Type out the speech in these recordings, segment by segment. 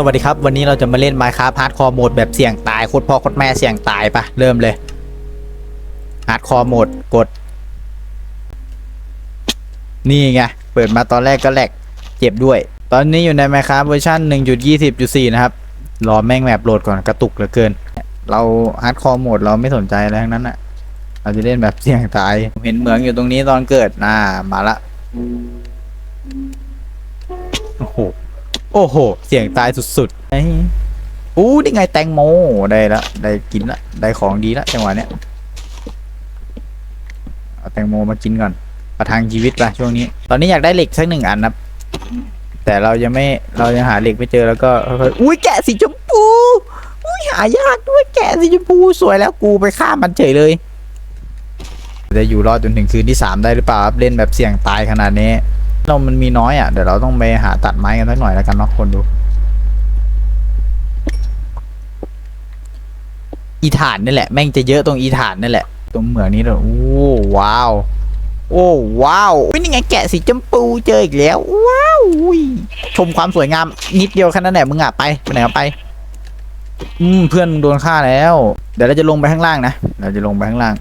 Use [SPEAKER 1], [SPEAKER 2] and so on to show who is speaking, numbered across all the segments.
[SPEAKER 1] สวัสดีครับ วันนี้เราจะมาเล่น Minecraft Hardcore Mode แบบเสี่ยงตายโคตรพ่อโคตรแม่เสี่ยงตายปะเริ่มเลย Hardcore Mode กด นี่ไง เปิดมาตอนแรกก็แหลกเจ็บด้วย ตอนนี้อยู่ใน Minecraft เวอร์ชัน1.20.4 นะครับ รอแม่งแมปโหลดก่อนกระตุกเหลือเกิน เรา Hardcore Mode เราไม่สนใจอะไรทั้งนั้นอะเราจะเล่นแบบเสี่ยงตาย เห็นเหมืองอยู่ตรงนี้ตอนเกิดน่ามาละ อ้โห เสียงตายสุดๆไอ้อู้นี่ไงแตงโมได้ละได้กินละได้ของดีละจังหวะเนี้ยเอาแตงโมมากินก่อนประทังชีวิตไปช่วงนี้ ตอนนี้อยากได้เหล็กสักหนึ่งอันนะแต่เรายังไม่เรายังหาเหล็กไม่เจอแล้วก็อุ้ยแกะสีชมพูอุ้ยหายากด้วยแกะสีชมพูสวยแล้วกูไปฆ่ามันเฉยเลยจะอยู่รอดจนถึงคืนที่สามได้หรือเปล่าครับเล่นแบบเสี่ยงตายขนาดนี้ เรามันมีน้อยอะ เดี๋ยวเราต้องไปหาตัดไม้กันสักหน่อยแล้วกันเนาะคนดู อีฐานนี่แหละ แม่งจะเยอะตรงอีฐานนี่แหละ ตรงเหมืองนี้เลยโอ้ว้าว โอ้ว้าวอุ๊ยนี่ไงแกะสีชมพูเจออีกแล้ว ว้าวชมความสวยงามนิดเดียวแค่นั้นแหละมึงอะไปไปไหนก็ไป อืมเพื่อนโดนฆ่าแล้ว เดี๋ยวเราจะลงไปข้างล่างนะเราจะลงไปข้างล่าง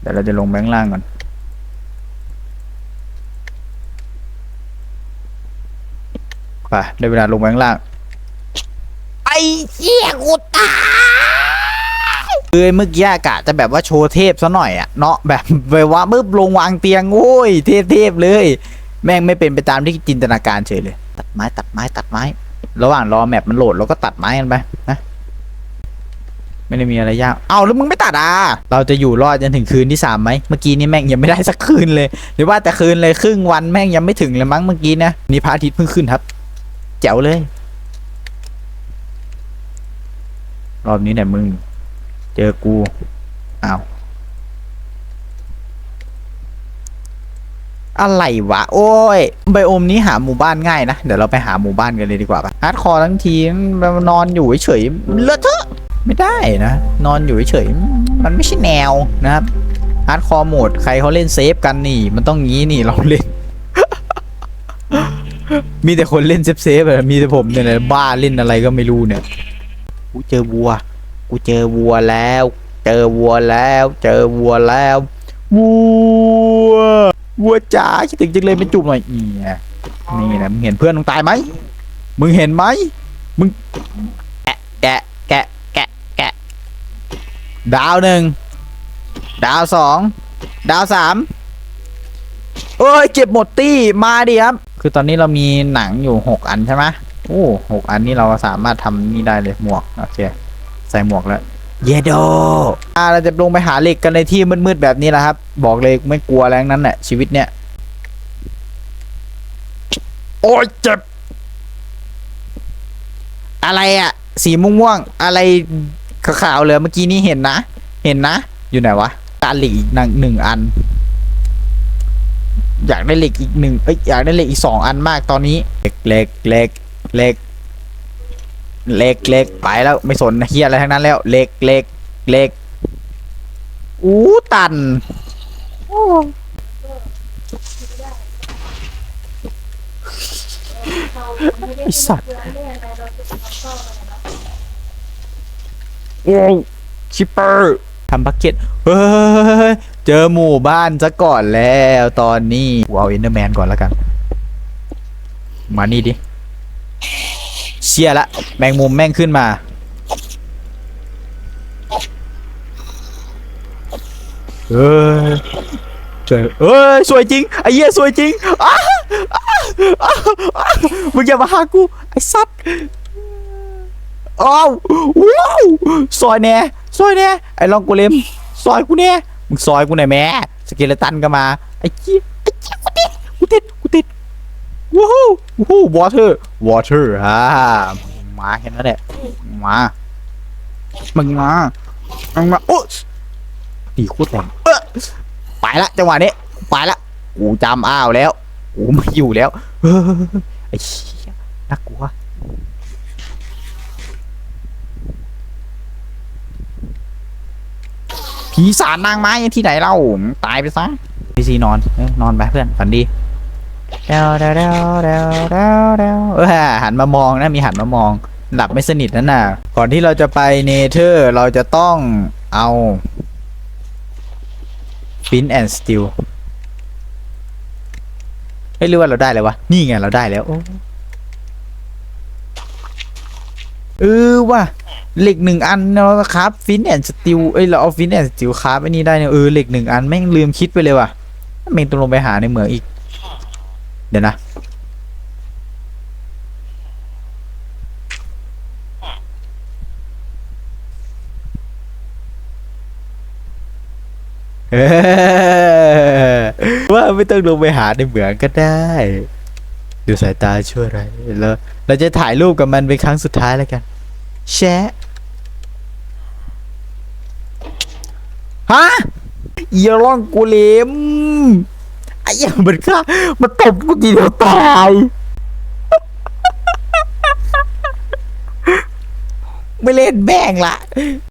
[SPEAKER 1] เดี๋ยวเราจะลงไปข้างล่างก่อน ไปได้เวลาลงไปข้างล่าง ไอ้เหี้ยกูตายคือเมื่อกี้อากาศจะแบบว่าโชว์เทพซะหน่อยอะเนาะแบบแบบว่าปึ๊บลงวางเตียงโอ้ยเทพเทพเลย แม่งไม่เป็นไปตามที่จินตนาการเฉยเลย ตัดไม้ตัดไม้ตัดไม้ ระหว่างรอแมปมันโหลดเราก็ตัดไม้กันไปนะไม่ได้มีอะไรยาก เอาแล้วมึงไม่ตัดอะ เราจะอยู่รอดจนถึงคืนที่สามไหมเมื่อกี้นี่แม่งยังไม่ได้สักคืนเลย หรือว่าแต่คืนเลยครึ่งวันแม่งยังไม่ถึงเลยมั้งเมื่อกี้นะ นี่พระอาทิตย์เพิ่งขึ้นครับ แจ๋วเลย รอบนี้เนี่ยมึง เจอกูอ้าวอะไรวะ โอ้ยไบโอมนี้หาหมู่บ้านง่ายนะ เดี๋ยวเราไปหาหมู่บ้านกันเลยดีกว่าปะฮาร์ดคอร์ทั้งทีมันนอนอยู่เฉยๆเลอะเทอะไม่ได้นะ นอนอยู่เฉยๆมันไม่ใช่แนวนะครับฮาร์ดคอร์โหมดใครเขาเล่นเซฟกันนี่ มันต้องงี้นี่เราเล่น มีแต่คนเล่นเซฟเซฟอะมีแต่ผมเนี่ยแหละบ้าเล่นอะไรก็ไม่รู้เนี่ย กูเจอวัว กูเจอวัวแล้ว เจอวัวแล้ว เจอวัวแล้ววัววัวจ๋าคิดถึงจังเลยเป็นจุ่มหน่อยอีเนี่ยนี่นะมึงเห็นเพื่อนมึงตายไหมมึงเห็นไหมมึงแกะแกะแกะแกะแกะดาวหนึ่งดาวสองดาวสามเอ้ยเก็บหมดตี้มาดิครับ คือตอนนี้เรามีหนังอยู่หกอันใช่ไหมโอ้หกอันนี้เราสามารถทำนี่ได้เลยหมวกโอเคใส่หมวกแล้วเยโดอ่าเราจะลงไปหาเหล็กกันในที่มืดๆแบบนี้แหละครับ บอกเลยไม่กลัวแรงนั้นแหละชีวิตเนี้ยโอ้ยเจ็บ อะไรอะสีม่วงๆอะไรขาวๆเลยเมื่อกี้นี้เห็นนะ เห็นนะ อยู่ไหนวะการเหล็กอีกหนึ่งหนึ่งอัน อยากได้เหล็กอีกหนึ่งเอ้ยอยากได้เหล็กอีกสองอันมากตอนนี้เหล็กเหล็กเหล็กเหล็กเหล็กเหล็กไปแล้วไม่สนเฮียอะไรทั้งนั้นแล้วเหล็กเหล็กเหล็กอู้ตันไอสัตว์โอ้ชิปเปอร์ทำบักเก็ตเฮ้ย เจอหมู่บ้านซะก่อนแล้วตอนนี้กูเอาเอนเดอร์แมนก่อนแล้วกัน มานี่ดิ เชียละ แมงมุมแม่งขึ้นมา เอ้ยสวยเอ้ยสวยจริงไอ้เหี้ยสวยจริงอ้ามึงอย่ามาหากู ไอ้สัตว์อ้าวว้าวซอยแน่ซอยแน่ไอ้ลองกูเลมซอยกูแน่ มึงซอยกูหน่อยแม่สเกเลตันก็มาไอ้จี้ยไอ้จี้ยกูติดกูติดกูติดว้าวว้าววอเตอร์วอเตอร์ฮ่ามาแค่นั้นแหละมามึงมามึงมาโอ้ตีโคตรแรงเออไปละจังหวะนี้ไปละกูจำอ้าวแล้วกูไม่อยู่แล้วไอ้เชี่ยน่ากลัว ผีสารนางไม้ที่ไหนเล่าตายไปซะพีซีนอนเออนอนไปเพื่อนฝันดีเดาเดาเดาเดาเดาเดาเออหันมามองนะมีหันมามองหลับไม่สนิทนั่นน่ะ ก่อนที่เราจะไปเนเธอร์เราจะต้องเอาฟินแอนด์สติลเฮ้ยหรือว่าเราได้แล้ววะ นี่ไงเราได้แล้วโอ้ เออว่ะเหล็กหนึ่งอันเราครับฟินแอนสติลเอ้ยเราเอาฟินแอนสติลครับไอ้นี่ได้เนี่ยเออเหล็กหนึ่งอันแม่งลืมคิดไปเลยว่ะแม่งต้องลงไปหาในเหมืองอีก เดี๋ยวนะเออว่าไม่ต้องลงไปหาในเหมืองก็ได้ ดูสายตาช่วยอะไรแล้วเราจะถ่ายรูปกับมันเป็นครั้งสุดท้ายแล้วกัน แชะฮะอย่าร้องกูเลมไอ้ยังมันก็มันตบกูทีเดียวตายไม่เล่นแม่งละ